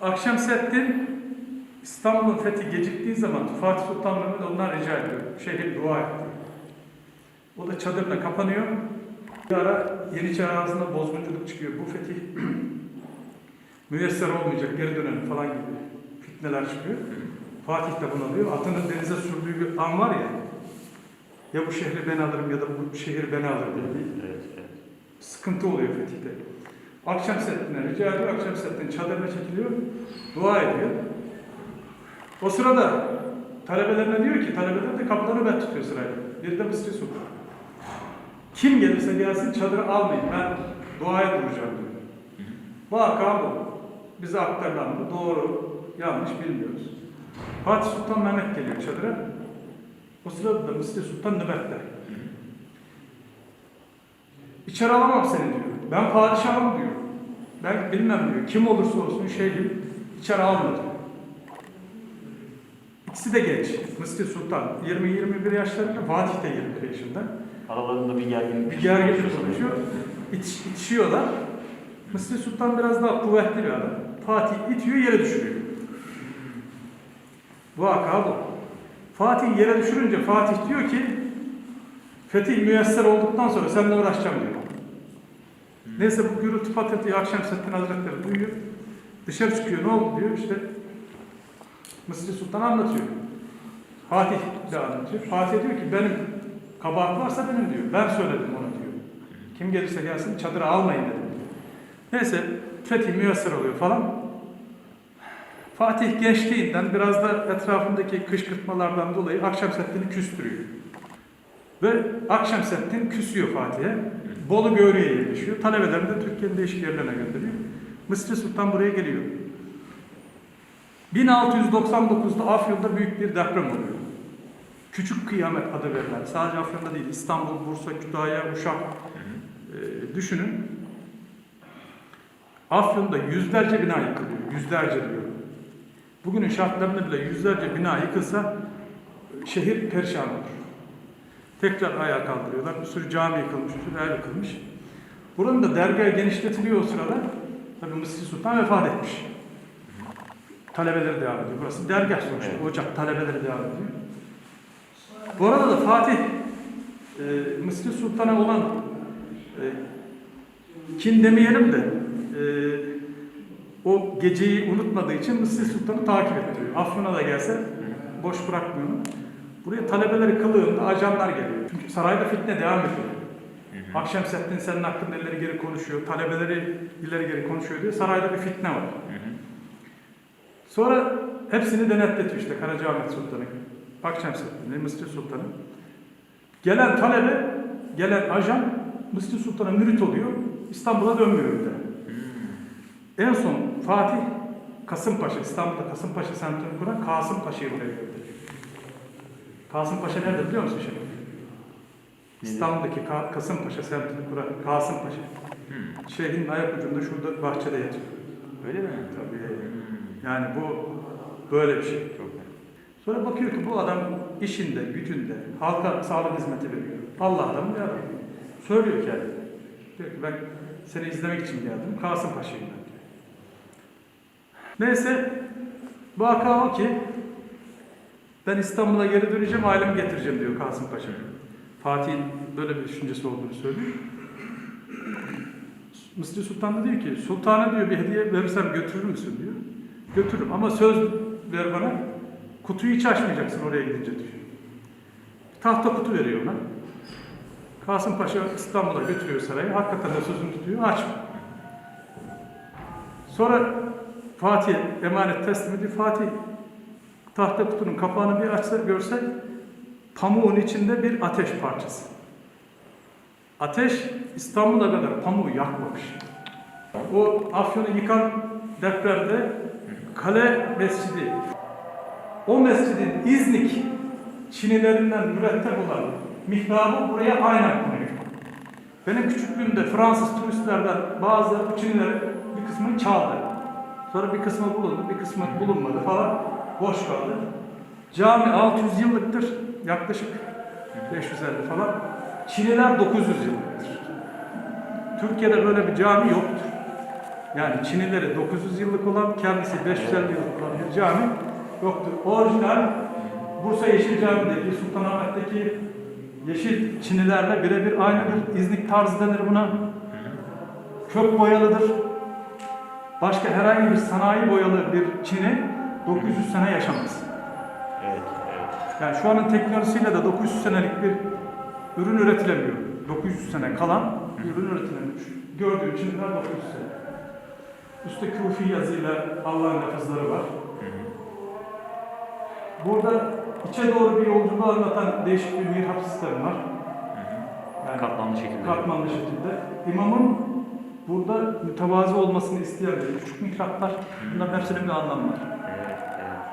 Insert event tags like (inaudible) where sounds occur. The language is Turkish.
Akşemseddin İstanbul'un fethi geciktiği zaman Fatih Sultan Mehmet ondan rica ediyor. Şehir dua et diyor. O da çadırına kapanıyor. Bir ara Yeniçeri ağzında bozgunculuk çıkıyor. Bu fetih (clears throat) müyesser olmayacak, geri dönelim falan gibi fitneler çıkıyor. Fatih de bunu alıyor. Atını denize sürdüğü bir an var ya, ya bu şehri ben alırım ya da bu şehri ben alırım diye bir Evet, evet. sıkıntı oluyor fetihte. Akşemseddin'e rica ediyor, Akşemseddin çadırına çekiliyor, dua ediyor. O sırada talebelerine diyor ki, talebeler de kapıda nöbet tutuyor sırayla. Bir de Mısri Sultan. Kim gelirse gelsin çadırı almayın, ben duaya duracağım diyor. Vaka bu. Bize aktarılan bu. Doğru, yanlış bilmiyoruz. Fatih Sultan Mehmet geliyor çadıra. O sırada da Mısri Sultan nöbette. İçeri alamam seni diyor. Ben padişahım diyor. Ben bilmem diyor. Kim olursa olsun şeyhim içeri alma diyor. İkisi de genç. Mısri Sultan 20-21 yaşlarında, Fatih de 21 yaşında. Aralarında bir gerginlik. Bir gerginlik oluşuyor. İtiş, itişiyorlar. Mısri Sultan biraz daha kuvvetli bir adam. Fatih itiyor yere düşürüyor. Vaka bu. Fatih yere düşürünce Fatih diyor ki Fetih müyesser olduktan sonra seninle uğraşacağım diyor. Neyse bu gürültü patlatıyı Akşemseddin Hazretleri duyuyor. Dışarı çıkıyor ne oldu diyor işte Mısri Sultan anlatıyor. Fatih de anlatıyor. Fatih diyor ki benim kabahat varsa benim diyor. Ben söyledim ona diyor. Kim gelirse gelsin çadıra almayın dedim. Neyse fetih müyesser oluyor falan. Fatih gençliğinden biraz da etrafındaki kışkırtmalardan dolayı Akşemseddin'i küstürüyor. Ve Akşemseddin küsüyor Fatih'e. Bolu Göğrü'ye yerleşiyor. Talebelerini de Türkiye'nin değişik yerlerine gönderiyor. Mısri Sultan buraya geliyor. 1699'da Afyon'da büyük bir deprem oluyor. Küçük kıyamet adı verilen, sadece Afyon'da değil, İstanbul, Bursa, Kütahya, Uşak e, düşünün. Afyon'da yüzlerce bina yıkılıyor, yüzlerce diyor. Bugünün şartlarında bile yüzlerce bina yıkılsa şehir perişan olur. Tekrar ayağa kaldırıyorlar. Bir sürü cami yıkılmış, bir sürü ev yıkılmış. Buranın da dergahı genişletiliyor o sırada. Tabii Mısri Sultan vefat etmiş. Talebeleri devam ediyor. Burası dergah sonuçta. Evet. Ocak talebeleri devam ediyor. Bu arada da Fatih e, Mısri Sultan'a olan e, kin demeyelim de e, o geceyi unutmadığı için Mısri Sultan'ı takip ettiriyor. Afyon'a da gelse boş bırakmıyor. Buraya talebeleri kılığında ajanlar geliyor. Çünkü sarayda fitne devam ediyor. Akşemseddin senin hakkında ileri geri konuşuyor, talebeleri ileri geri konuşuyor diye sarayda bir fitne var. Sonra hepsini denetletiyor işte Karacaahmet Sultan'ı, Akşemseddin'i, Mısri Sultan'ı. Gelen talebe, gelen ajan Mısri Sultan'a mürit oluyor, İstanbul'a dönmüyor bir. En son Fatih Kasımpaşa, İstanbul'da Kasımpaşa semtini kuran Kasımpaşa'yı buraya gönderiyor. Kasımpaşa nerede biliyor musun şimdi? İstanbul'daki Ka- Kasımpaşa semtini kuran Kasımpaşa. Şehrin ayak ucunda şurada bahçede yatıyor. Öyle mi? Tabii. Yani bu böyle bir şey. Çok Sonra bakıyor ki bu adam işinde, gücünde, halka sağlık hizmeti veriyor. Allah adamı bir adam. Söylüyor kendine. Diyor ki ben seni izlemek için geldim. Kasımpaşa'yım ben diyor. Neyse vaka o ki ben İstanbul'a geri döneceğim, ailemi getireceğim diyor Kasımpaşa. Fatih'in böyle bir düşüncesi olduğunu söylüyor. Mısri Sultan da diyor ki sultana diyor bir hediye verirsem götürür müsün diyor. Götürürüm ama söz ver bana kutuyu hiç açmayacaksın oraya gidince diyor. Tahta kutu veriyor ona. Kasımpaşa İstanbul'a götürüyor sarayı. Hakikaten de sözünü tutuyor. Açmıyor. Sonra Fatih emanet teslim ediyor. Fatih tahta kutunun kapağını bir açsa görse pamuğun içinde bir ateş parçası. Ateş İstanbul'a kadar pamuğu yakmamış. O Afyon'u yıkan depremde Kale Mescidi, o mescidin İznik çinilerinden mürettep olan mihrabı buraya aynen konuyor. Benim küçüklüğümde Fransız turistlerden bazıları bu çinilerin bir kısmını çaldı. Sonra bir kısmı bulundu, bir kısmı bulunmadı falan. Boş kaldı. Cami 600 yıllıktır. Yaklaşık 550 falan. Çiniler 900 yıllıktır. Türkiye'de böyle bir cami yoktur. Yani Çinileri 900 yıllık olan, kendisi 550 yıllık olan bir cami yoktur. Orijinal Bursa Yeşil Cami'deki, Sultanahmet'teki Yeşil Çinilerle birebir aynıdır. İznik tarzı denir buna. Kök boyalıdır. Başka herhangi bir sanayi boyalı bir Çin'i 900 sene yaşamaz. Evet, evet. Yani şu anın teknolojisiyle de 900 senelik bir ürün üretilemiyor. 900 sene kalan bir ürün üretilemiyor. Gördüğün Çin'den 900 sene. Üstte Kufi yazıyla Allah'ın lafızları var. Burada içe doğru bir yolculuğu anlatan değişik bir mihrap sistemi var. Yani Katmanlı şekilde. katmanlı şekilde. İmamın burada mütevazı olmasını isteyen küçük mihraplar. Bunların hepsinin bir anlamı var.